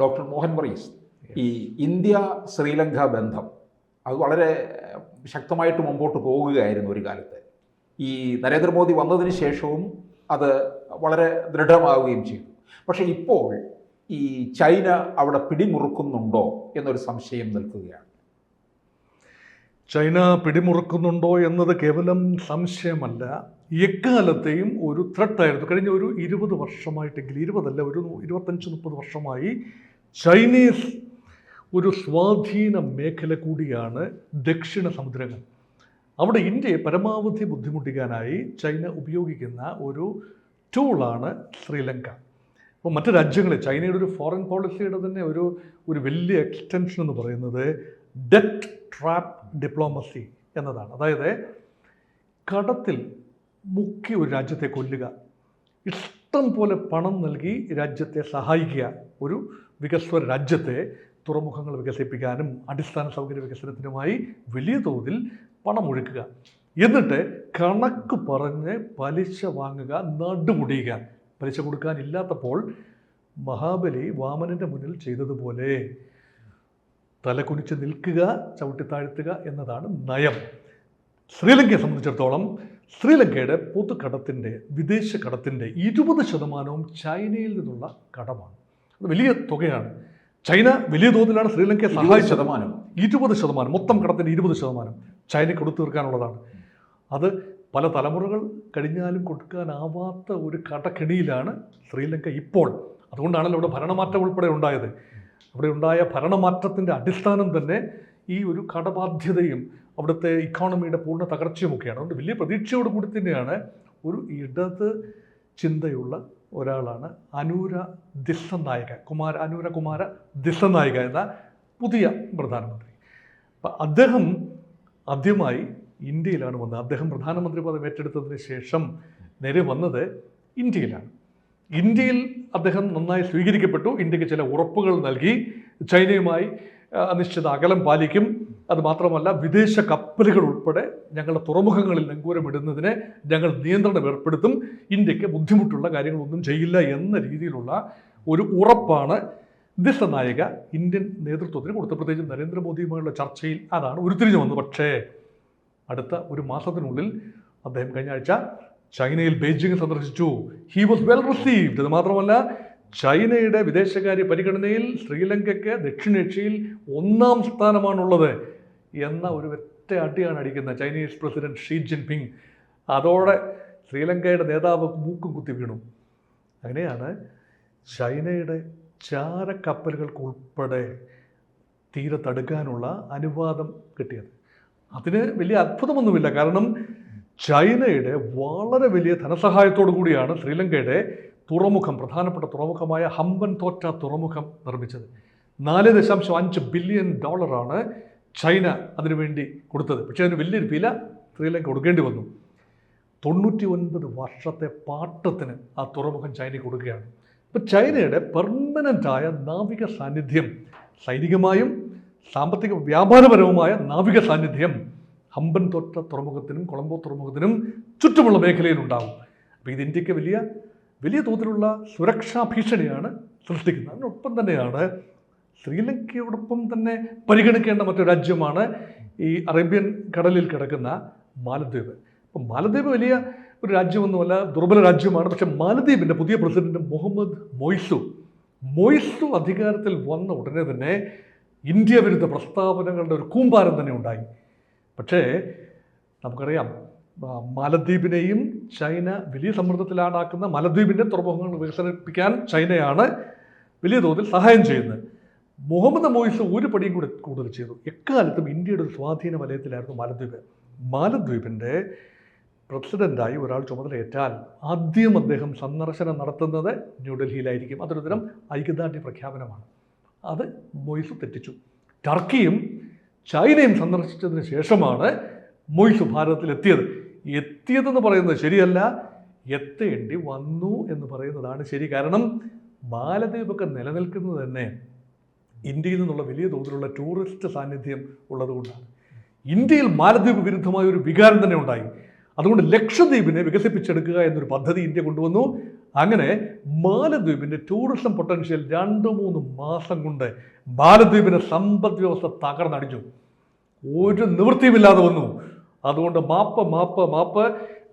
Doctor Mohan മറീസ് ഈ India Sri Lanka ബന്ധം അത് വളരെ ശക്തമായിട്ട് മുമ്പോട്ട് പോവുകയായിരുന്നു ഒരു കാലത്ത്. ഈ നരേന്ദ്രമോദി വന്നതിന് ശേഷവും അത് വളരെ ദൃഢമാവുകയും ചെയ്തു. പക്ഷേ ഇപ്പോൾ ഈ ചൈന അവിടെ പിടിമുറുക്കുന്നുണ്ടോ എന്നൊരു സംശയം നിൽക്കുകയാണ്. ചൈന പിടിമുറുക്കുന്നുണ്ടോ എന്നത് കേവലം സംശയമല്ല. എക്കാലത്തെയും ഒരു ത്രട്ടായിരുന്നു കഴിഞ്ഞ ഒരു ഇരുപത് വർഷമായിട്ടെങ്കിൽ ഇരുപതല്ല ഒരു ഇരുപത്തഞ്ച് മുപ്പത് വർഷമായി ചൈനീസ് ഒരു സ്വാധീന മേഖല കൂടിയാണ് ദക്ഷിണ സമുദ്രങ്ങൾ. അവിടെ ഇന്ത്യയെ പരമാവധി ബുദ്ധിമുട്ടിക്കാനായി ചൈന ഉപയോഗിക്കുന്ന ഒരു ടൂളാണ് ശ്രീലങ്ക. അപ്പോൾ മറ്റു രാജ്യങ്ങളിൽ ചൈനയുടെ ഒരു ഫോറിൻ പോളിസിയുടെ തന്നെ ഒരു ഒരു വലിയ എക്സ്റ്റൻഷൻ എന്ന് പറയുന്നത് ഡെറ്റ് ട്രാപ്പ് ഡിപ്ലോമസി എന്നതാണ്. അതായത് കടത്തിൽ മുക്കി ഒരു രാജ്യത്തെ കൊല്ലുക ഇഷ്ടം പോലെ പണം നൽകി രാജ്യത്തെ സഹായിക്കുക ഒരു വികസ്വര രാജ്യത്തെ തുറമുഖങ്ങൾ വികസിപ്പിക്കാനും അടിസ്ഥാന സൗകര്യ വികസനത്തിനുമായി വലിയ തോതിൽ പണം ഒഴുക്കുക. എന്നിട്ട് കണക്ക് പറഞ്ഞ് പലിശ വാങ്ങുക നടുമുടിയുക. പലിശ കൊടുക്കാനില്ലാത്തപ്പോൾ മഹാബലി വാമനന്റെ മുന്നിൽ ചെയ്തതുപോലെ തലകുനിച്ച് നിൽക്കുക ചവിട്ടിത്താഴ്ത്തുക എന്നതാണ് നയം. ശ്രീലങ്കയെ സംബന്ധിച്ചിടത്തോളം ശ്രീലങ്കയുടെ പൊതുകടത്തിന്റെ വിദേശ കടത്തിന്റെ ഇരുപത് ശതമാനവും ചൈനയിൽ നിന്നുള്ള കടമാണ്. വലിയ തുകയാണ്. ചൈന വലിയ തോതിലാണ് ശ്രീലങ്കയെ സഹായ ശതമാനം. ഇരുപത് ശതമാനം. മൊത്തം കടത്തിന്റെ ഇരുപത് ശതമാനം ചൈനയ്ക്ക് കൊടുത്തു തീർക്കാനുള്ളതാണ്. അത് പല തലമുറകൾ കഴിഞ്ഞാലും കൊടുക്കാനാവാത്ത ഒരു കടക്കെണിയിലാണ് ശ്രീലങ്ക ഇപ്പോൾ. അതുകൊണ്ടാണല്ലോ ഇവിടെ ഭരണമാറ്റം ഉൾപ്പെടെ ഉണ്ടായത്. അവിടെ ഉണ്ടായ ഭരണമാറ്റത്തിന്റെ അടിസ്ഥാനം തന്നെ ഈ ഒരു കടബാധ്യതയും അവിടുത്തെ ഇക്കോണമിയുടെ പൂർണ തകർച്ചയുമൊക്കെയാണ്. അതുകൊണ്ട് വലിയ പ്രതീക്ഷയോട് കൂടി തന്നെയാണ് ഒരു ഇടത് ചിന്തയുള്ള ഒരാളാണ് അനൂര ദിസനായക കുമാര അനൂര കുമാര ദിസനായക എന്ന പുതിയ പ്രധാനമന്ത്രി. അപ്പം അദ്ദേഹം ആദ്യമായി ഇന്ത്യയിലാണ് വന്നത്. അദ്ദേഹം പ്രധാനമന്ത്രി പദം ഏറ്റെടുത്തതിന് ശേഷം നേരെ വന്നത് ഇന്ത്യയിലാണ്. ഇന്ത്യയിൽ അദ്ദേഹം നന്നായി സ്വീകരിക്കപ്പെട്ടു. ഇന്ത്യയ്ക്ക് ചില ഉറപ്പുകൾ നൽകി. ചൈനയുമായി നിശ്ചിത അകലം പാലിക്കും. അത് മാത്രമല്ല വിദേശ കപ്പലുകൾ ഉൾപ്പെടെ ഞങ്ങളുടെ തുറമുഖങ്ങളിൽ നങ്കൂരമിടുന്നതിന് ഞങ്ങൾ നിയന്ത്രണം ഏർപ്പെടുത്തും. ഇന്ത്യയ്ക്ക് ബുദ്ധിമുട്ടുള്ള കാര്യങ്ങളൊന്നും ചെയ്യില്ല എന്ന രീതിയിലുള്ള ഒരു ഉറപ്പാണ് ദിശ നായിക ഇന്ത്യൻ നേതൃത്വത്തിന് കൊടുത്ത. പ്രത്യേകിച്ച് നരേന്ദ്രമോദിയുമായുള്ള ചർച്ചയിൽ അതാണ് ഉരുത്തിരിഞ്ഞു വന്നത്. പക്ഷേ അടുത്ത ഒരു മാസത്തിനുള്ളിൽ അദ്ദേഹം കഴിഞ്ഞ ആഴ്ച ചൈനയിൽ ബെയ്ജിംഗ് സന്ദർശിച്ചു. ഹി വാസ് വെൽ റിസീവ്ഡ് അത് മാത്രമല്ല ചൈനയുടെ വിദേശകാര്യ പരിഗണനയിൽ ശ്രീലങ്കയ്ക്ക് ദക്ഷിണേഷ്യയിൽ ഒന്നാം സ്ഥാനമാണുള്ളത് എന്ന ഒരു ഒറ്റ അടിയാണ് അടിക്കുന്നത് ചൈനീസ് പ്രസിഡന്റ് ഷീ ജിൻപിങ്. അതോടെ ശ്രീലങ്കയുടെ നേതാവ് മൂക്കും കുത്തി വീണു. അങ്ങനെയാണ് ചൈനയുടെ ചാരക്കപ്പലുകൾക്ക് ഉൾപ്പെടെ തീരത്തടുക്കാനുള്ള അനുവാദം കിട്ടിയത്. അതിന് വലിയ അത്ഭുതമൊന്നുമില്ല. കാരണം ചൈനയുടെ വളരെ വലിയ ധനസഹായത്തോടു കൂടിയാണ് ശ്രീലങ്കയുടെ തുറമുഖം പ്രധാനപ്പെട്ട തുറമുഖമായ ഹമ്പൻ തോറ്റ തുറമുഖം നിർമ്മിച്ചത്. നാല് ദശാംശം അഞ്ച് ബില്യൺ ഡോളറാണ് ചൈന അതിനുവേണ്ടി കൊടുത്തത്. പക്ഷേ അതിന് വലിയൊരു വില ശ്രീലങ്ക കൊടുക്കേണ്ടി വന്നു. തൊണ്ണൂറ്റി ഒൻപത് വർഷത്തെ പാട്ടത്തിന് ആ തുറമുഖം ചൈനയ്ക്ക് കൊടുക്കുകയാണ്. അപ്പോൾ ചൈനയുടെ പെർമനന്റായ നാവിക സാന്നിധ്യം സൈനികമായും സാമ്പത്തിക വ്യാപാരപരവുമായ നാവിക സാന്നിധ്യം ഹമ്പൻ തൊട്ട തുറമുഖത്തിനും കൊളംബോ തുറമുഖത്തിനും ചുറ്റുമുള്ള മേഖലയിൽ ഉണ്ടാകും അപ്പോൾ ഇത് ഇന്ത്യയ്ക്ക് വലിയ വലിയ തോതിലുള്ള സുരക്ഷാ ഭീഷണിയാണ് സൃഷ്ടിക്കുന്നത്. അതിനൊപ്പം തന്നെയാണ് ശ്രീലങ്കയോടൊപ്പം തന്നെ പരിഗണിക്കേണ്ട മറ്റൊരു രാജ്യമാണ് ഈ അറേബ്യൻ കടലിൽ കിടക്കുന്ന മാലദ്വീപ്. അപ്പം മാലദ്വീപ് വലിയ ഒരു രാജ്യമൊന്നുമല്ല ദുർബല രാജ്യമാണ്. പക്ഷേ മാലദ്വീപിന്റെ പുതിയ പ്രസിഡന്റ് മുഹമ്മദ് മൊയ്സു മൊയ്സു അധികാരത്തിൽ വന്ന ഉടനെ തന്നെ ഇന്ത്യ വിരുദ്ധ പ്രസ്താവനകളുടെ ഒരു കൂമ്പാരം തന്നെ ഉണ്ടായി. പക്ഷേ നമുക്കറിയാം മാലദ്വീപിനെയും ചൈന വലിയ സമ്മർദ്ദത്തിലാണാക്കുന്ന മാലദ്വീപിന്റെ തുറമുഖങ്ങൾ വികസിപ്പിക്കാൻ ചൈനയാണ് വലിയ തോതിൽ സഹായം ചെയ്യുന്നത്. മുഹമ്മദ് മൊയ്സ് ഒരു പടിയും കൂടി കൂടുതൽ ചെയ്തു. എക്കാലത്തും ഇന്ത്യയുടെ ഒരു സ്വാധീന വലയത്തിലായിരുന്നു മാലദ്വീപ്. മാലദ്വീപിന്റെ പ്രസിഡന്റായി ഒരാൾ ചുമതലയേറ്റാൽ ആദ്യം അദ്ദേഹം സന്ദർശനം നടത്തുന്നത് ന്യൂഡൽഹിയിലായിരിക്കും. അതൊരു തരം ഐക്യദാർഢ്യ പ്രഖ്യാപനമാണ്. അത് മൊയ്സു തെറ്റിച്ചു. ടർക്കിയും ചൈനയും സന്ദർശിച്ചതിന് ശേഷമാണ് മൊയ്സു ഭാരതത്തിലെത്തിയത്. എത്തിയതെന്ന് പറയുന്നത് ശരിയല്ല. എത്തേണ്ടി വന്നു എന്ന് പറയുന്നതാണ് ശരി. കാരണം മാലദ്വീപൊക്കെ നിലനിൽക്കുന്നത് തന്നെ ഇന്ത്യയിൽ നിന്നുള്ള വലിയ തോതിലുള്ള ടൂറിസ്റ്റ് സാന്നിധ്യം ഉള്ളതുകൊണ്ടാണ്. ഇന്ത്യയിൽ മാലദ്വീപ് വിരുദ്ധമായ ഒരു വികാരം തന്നെ ഉണ്ടായി. അതുകൊണ്ട് ലക്ഷദ്വീപിനെ വികസിപ്പിച്ചെടുക്കുക എന്നൊരു പദ്ധതി ഇന്ത്യ കൊണ്ടുവന്നു. അങ്ങനെ മാലദ്വീപിന്റെ ടൂറിസം പൊട്ടൻഷ്യൽ രണ്ട് മൂന്ന് മാസം കൊണ്ട് മാലദ്വീപിന്റെ സമ്പദ് വ്യവസ്ഥ തകർന്നടിച്ചു ഒരു നിവൃത്തിയുമില്ലാതെ വന്നു. അതുകൊണ്ട് മാപ്പ് മാപ്പ് മാപ്പ്.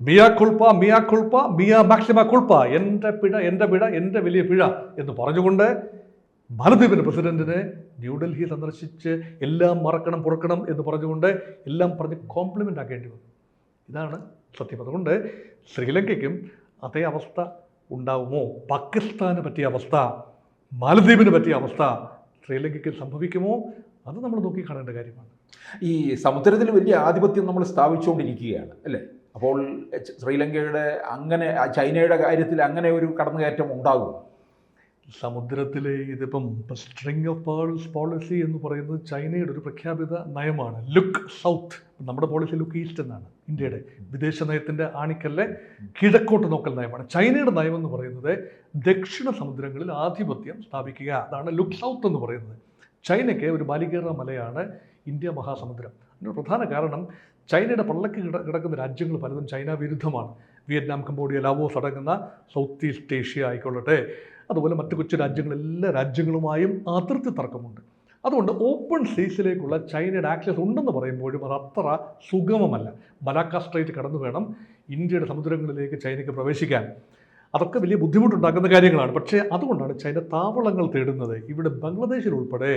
Mea culpa mea culpa mea maxima culpa. എന്റെ പിഴ എന്റെ പിഴ എന്റെ വലിയ പിഴ എന്ന് പറഞ്ഞുകൊണ്ട് മാലദ്വീപിന്റെ പ്രസിഡന്റിനെ ന്യൂഡൽഹി സന്ദർശിച്ച് എല്ലാം മറക്കണം പുറക്കണം എന്ന് പറഞ്ഞുകൊണ്ട് എല്ലാം പറഞ്ഞ് കോംപ്ലിമെന്റ് ആക്കേണ്ടി വന്നു. ഇതാണ് സത്യം. അതുകൊണ്ട് ശ്രീലങ്കയ്ക്കും അതേ അവസ്ഥ ഉണ്ടാവുമോ? പാകിസ്ഥാന് പറ്റിയ അവസ്ഥ മാലദ്വീപിന് പറ്റിയ അവസ്ഥ ശ്രീലങ്കയ്ക്ക് സംഭവിക്കുമോ? അത് നമ്മൾ നോക്കി കാണേണ്ട കാര്യമാണ്. ഈ സമുദ്രത്തിൽ വലിയ ആധിപത്യം നമ്മൾ സ്ഥാപിച്ചുകൊണ്ടിരിക്കുകയാണ് അല്ലേ? അപ്പോൾ ശ്രീലങ്കയുടെ അങ്ങനെ ചൈനയുടെ കാര്യത്തിൽ അങ്ങനെ ഒരു കടന്നുകയറ്റം ഉണ്ടാകും. സമുദ്രത്തിലെ ഇതിപ്പം സ്ട്രിങ് ഓഫ് പേൾസ് പോളിസി എന്ന് പറയുന്നത് ചൈനയുടെ ഒരു പ്രഖ്യാപിത നയമാണ്. ലുക്ക് സൗത്ത് നമ്മുടെ പോളിസി ലുക്ക് ഈസ്റ്റ് എന്നാണ്. ഇന്ത്യയുടെ വിദേശ നയത്തിന്റെ ആണിക്കല്ലെ കിഴക്കോട്ട് നോക്കൽ നയമാണ്. ചൈനയുടെ നയം എന്ന് പറയുന്നത് ദക്ഷിണ സമുദ്രങ്ങളിൽ ആധിപത്യം സ്ഥാപിക്കുക. അതാണ് ലുക്ക് സൗത്ത് എന്ന് പറയുന്നത്. ചൈനയ്ക്ക് ഒരു ബാലികേറ മലയാണ് ഇന്ത്യ മഹാസമുദ്രം. അതിന് പ്രധാന കാരണം ചൈനയുടെ പള്ളക്ക് കിട കിടക്കുന്ന രാജ്യങ്ങൾ പലതും ചൈന വിരുദ്ധമാണ്. വിയറ്റ്നാം കംബോഡിയ ലാവോസ് അടങ്ങുന്ന സൗത്ത് ഈസ്റ്റ് ഏഷ്യ ആയിക്കൊള്ളട്ടെ. അതുപോലെ മറ്റു കൊച്ചു രാജ്യങ്ങൾ എല്ലാ രാജ്യങ്ങളുമായും അതിർത്തി തർക്കമുണ്ട്. അതുകൊണ്ട് ഓപ്പൺ സീസിലേക്കുള്ള ചൈനയുടെ ആക്സസ് ഉണ്ടെന്ന് പറയുമ്പോഴും അത് അത്ര സുഗമമല്ല. മലാക്ക സ്ട്രൈറ്റ് കടന്നു വേണം ഇന്ത്യയുടെ സമുദ്രങ്ങളിലേക്ക് ചൈനയ്ക്ക് പ്രവേശിക്കാൻ. അതൊക്കെ വലിയ ബുദ്ധിമുട്ടുണ്ടാക്കുന്ന കാര്യങ്ങളാണ്. പക്ഷേ അതുകൊണ്ടാണ് ചൈന താവളങ്ങൾ തേടുന്നത്. ഇവിടെ ബംഗ്ലാദേശിൽ ഉൾപ്പെടെ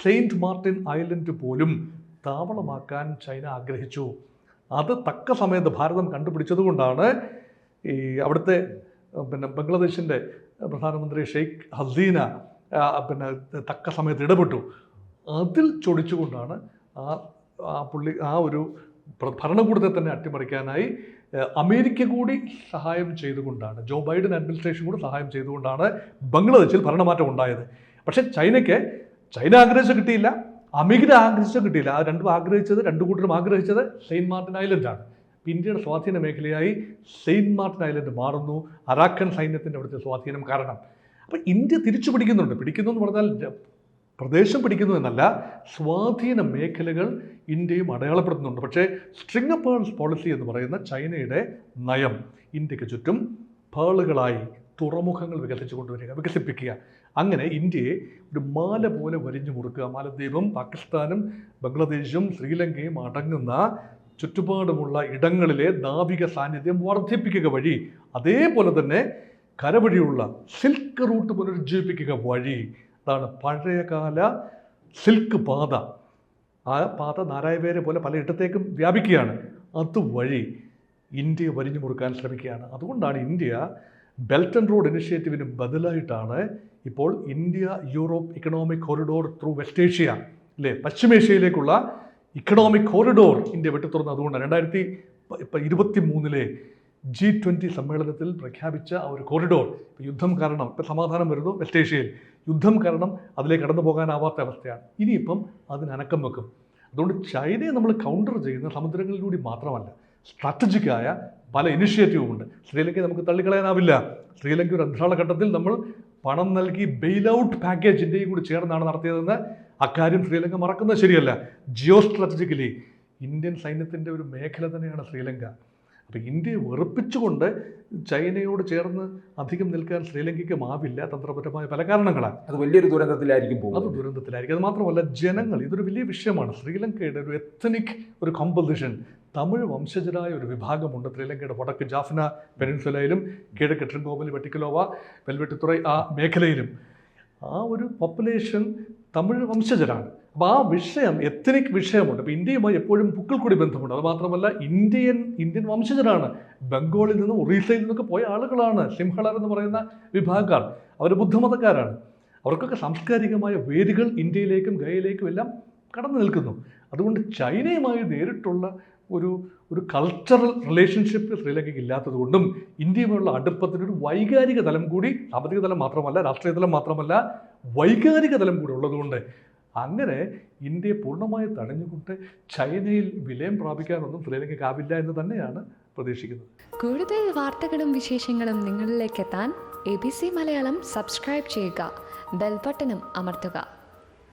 സെയിന്റ് മാർട്ടിൻ ഐലൻഡ് പോലും താവളമാക്കാൻ ചൈന ആഗ്രഹിച്ചു. അത് തക്ക സമയത്ത് ഭാരതം കണ്ടുപിടിച്ചതുകൊണ്ടാണ് ഈ അവിടുത്തെ പിന്നെ ബംഗ്ലാദേശിന്റെ പ്രധാനമന്ത്രി ഷെയ്ഖ് ഹസീന പിന്നെ തക്ക സമയത്ത് ഇടപെട്ടു. അതിൽ ചൊടിച്ചുകൊണ്ടാണ് ആ ആ പുള്ളി ആ ഒരു ഭരണകൂടത്തെ തന്നെ അട്ടിമറിക്കാനായി അമേരിക്ക കൂടി സഹായം ചെയ്തുകൊണ്ടാണ് ജോ ബൈഡൻ അഡ്മിനിസ്ട്രേഷൻ കൂടി സഹായം ചെയ്തുകൊണ്ടാണ് ബംഗ്ലാദേശിൽ ഭരണമാറ്റം ഉണ്ടായത്. പക്ഷേ ചൈനയ്ക്ക് ചൈന ആഗ്രഹിച്ച കിട്ടിയില്ല അമേരിക്ക ആഗ്രഹിച്ച കിട്ടിയില്ല. ആ രണ്ടും ആഗ്രഹിച്ചത് രണ്ടു കൂട്ടരും ആഗ്രഹിച്ചത് സെയിൻ മാർട്ടിൻ ഐലൻഡാണ്. ഇന്ത്യയുടെ സ്വാധീന മേഖലയായി സെയിന്റ് മാർട്ടിൻ ഐലൻഡ് മാറുന്നു അറാക്കൻ സൈന്യത്തിന്റെ അവിടുത്തെ സ്വാധീനം കാരണം. അപ്പോൾ ഇന്ത്യ തിരിച്ചു പിടിക്കുന്നുണ്ട് പിടിക്കുന്നു എന്ന് പറഞ്ഞാൽ പ്രദേശം പിടിക്കുന്നു എന്നല്ല സ്വാധീന മേഖലകൾ ഇന്ത്യയും അടയാളപ്പെടുത്തുന്നുണ്ട്. പക്ഷേ സ്ട്രിങ് പേൾസ് പോളിസി എന്ന് പറയുന്ന ചൈനയുടെ നയം ഇന്ത്യയ്ക്ക് ചുറ്റും പേളുകളായി തുറമുഖങ്ങൾ വികസിച്ചു കൊണ്ടുവരിക വികസിപ്പിക്കുക. അങ്ങനെ ഇന്ത്യയെ ഒരു മാല പോലെ വരിഞ്ഞു മുറുക്കുക. മാലദ്വീപും പാകിസ്ഥാനും ബംഗ്ലാദേശും ശ്രീലങ്കയും അടങ്ങുന്ന ചുറ്റുപാടുമുള്ള ഇടങ്ങളിലെ നാവിക സാന്നിധ്യം വർദ്ധിപ്പിക്കുക വഴി അതേപോലെ തന്നെ കരവഴിയുള്ള സിൽക്ക് റൂട്ട് പുനരുജ്ജീവിപ്പിക്കുക വഴി അതാണ് പഴയകാല സിൽക്ക് പാത. ആ പാത നാരായപേര് പോലെ പലയിടത്തേക്കും വ്യാപിക്കുകയാണ്. അതുവഴി ഇന്ത്യ വരിഞ്ഞു മുറുക്കാൻ ശ്രമിക്കുകയാണ്. അതുകൊണ്ടാണ് ഇന്ത്യ ബെൽറ്റ് ആൻഡ് റോഡ് ഇനിഷ്യേറ്റീവിന് ബദലായിട്ടാണ് ഇപ്പോൾ India Europe economic corridor through west Asia അല്ലേ പശ്ചിമേഷ്യയിലേക്കുള്ള ഇക്കണോമിക് കോറിഡോർ ഇന്ത്യ വെട്ടിത്തുറന്നത് അതുകൊണ്ടാണ് രണ്ടായിരത്തി ഇരുപത്തി മൂന്നിലെ ജി ട്വന്റി സമ്മേളനത്തിൽ പ്രഖ്യാപിച്ച ആ ഒരു കോറിഡോർ ഇപ്പോൾ യുദ്ധം കാരണം ഇപ്പം സമാധാനം വരുന്നു വെസ്റ്റ് ഏഷ്യയിൽ യുദ്ധം കാരണം അതിലേക്ക് കടന്നു പോകാനാവാത്ത അവസ്ഥയാണ്. ഇനിയിപ്പം അതിന് അനക്കം വെക്കും. അതുകൊണ്ട് ചൈനയെ നമ്മൾ കൗണ്ടർ ചെയ്യുന്ന സമുദ്രങ്ങളിലൂടെ മാത്രമല്ല സ്ട്രാറ്റജിക്കായ പല ഇനിഷ്യേറ്റീവും ഉണ്ട്. ശ്രീലങ്കയെ നമുക്ക് തള്ളിക്കളയാനാവില്ല. ശ്രീലങ്ക ഒരു അന്ധാള ഘട്ടത്തിൽ നമ്മൾ പണം നൽകി ബെയിൽ ഔട്ട് പാക്കേജിന്റെയും കൂടി ചേർന്നാണ് നടത്തിയതെന്ന് അക്കാര്യം ശ്രീലങ്ക മറക്കുന്നത് ശരിയല്ല. ജിയോ സ്ട്രാറ്റജിക്കലി ഇന്ത്യൻ സൈന്യത്തിന്റെ ഒരു മേഖല തന്നെയാണ് ശ്രീലങ്ക. അപ്പോൾ ഇന്ത്യയെ വെറുപ്പിച്ചുകൊണ്ട് ചൈനയോട് ചേർന്ന് അധികം നിൽക്കാൻ ശ്രീലങ്കയ്ക്ക് മാവില്ല തന്ത്രപരമായ പല കാരണങ്ങളാണ് അത് വലിയൊരു ദുരന്തത്തിലായിരിക്കും അത് ദുരന്തത്തിലായിരിക്കും. അത് മാത്രമല്ല ജനങ്ങൾ ഇതൊരു വലിയ വിഷയമാണ്. ശ്രീലങ്കയുടെ ഒരു എത്തനിക് ഒരു കോമ്പോസിഷൻ തമിഴ് വംശജരായ ഒരു വിഭാഗമുണ്ട്. ശ്രീലങ്കയുടെ വടക്ക് ജാഫ്ന പെനിൻസുലയിലും കിഴക്ക് ട്രിങ്കോബലി വെട്ടിക്കലോവ വെൽവെട്ടിത്തുറൈ ആ മേഖലയിലും. ആ ഒരു പോപ്പുലേഷൻ തമിഴ് വംശജരാണ്. അപ്പോൾ ആ വിഷയം എത്തനിക് വിഷയമുണ്ട്. അപ്പോൾ ഇന്ത്യയുമായി എപ്പോഴും പുക്കൾ കൂടി ബന്ധമുണ്ട്. അത് മാത്രമല്ല ഇന്ത്യൻ ഇന്ത്യൻ വംശജരാണ്. ബംഗാളിൽ നിന്നും ഒറീസയിൽ നിന്നൊക്കെ പോയ ആളുകളാണ്. സിംഹളർ എന്ന് പറയുന്ന വിഭാഗക്കാർ. അവർ ബുദ്ധമതക്കാരാണ്. അവർക്കൊക്കെ സാംസ്കാരികമായ വേരുകൾ ഇന്ത്യയിലേക്കും ഗയയിലേക്കും എല്ലാം കടന്നു നിൽക്കുന്നു. അതുകൊണ്ട് ചൈനയുമായി നേരിട്ടുള്ള ഒരു ഒരു കൾച്ചറൽ റിലേഷൻഷിപ്പ് ശ്രീലങ്കയ്ക്ക് ഇല്ലാത്തതുകൊണ്ടും ഇന്ത്യയുമായുള്ള അടുപ്പത്തിനൊരു വൈകാരിക തലം കൂടി സാമ്പത്തിക തലം മാത്രമല്ല രാഷ്ട്രീയ തലം മാത്രമല്ല വൈകാരിക തലം കൂടി ഉള്ളതുകൊണ്ട് അങ്ങനെ ഇന്ത്യയെ പൂർണമായി തടഞ്ഞുകൊണ്ട് ചൈനയിൽ വിലയം പ്രാപിക്കാനൊന്നും ശ്രീലങ്കയ്ക്കാവില്ല എന്ന് തന്നെയാണ് പ്രതീക്ഷിക്കുന്നത്. കൂടുതൽ വാർത്തകളും വിശേഷങ്ങളും നിങ്ങളിലേക്ക് എത്താൻ A B C Malayalam subscribe ചെയ്യുക. ബെൽബട്ടനും അമർത്തുക.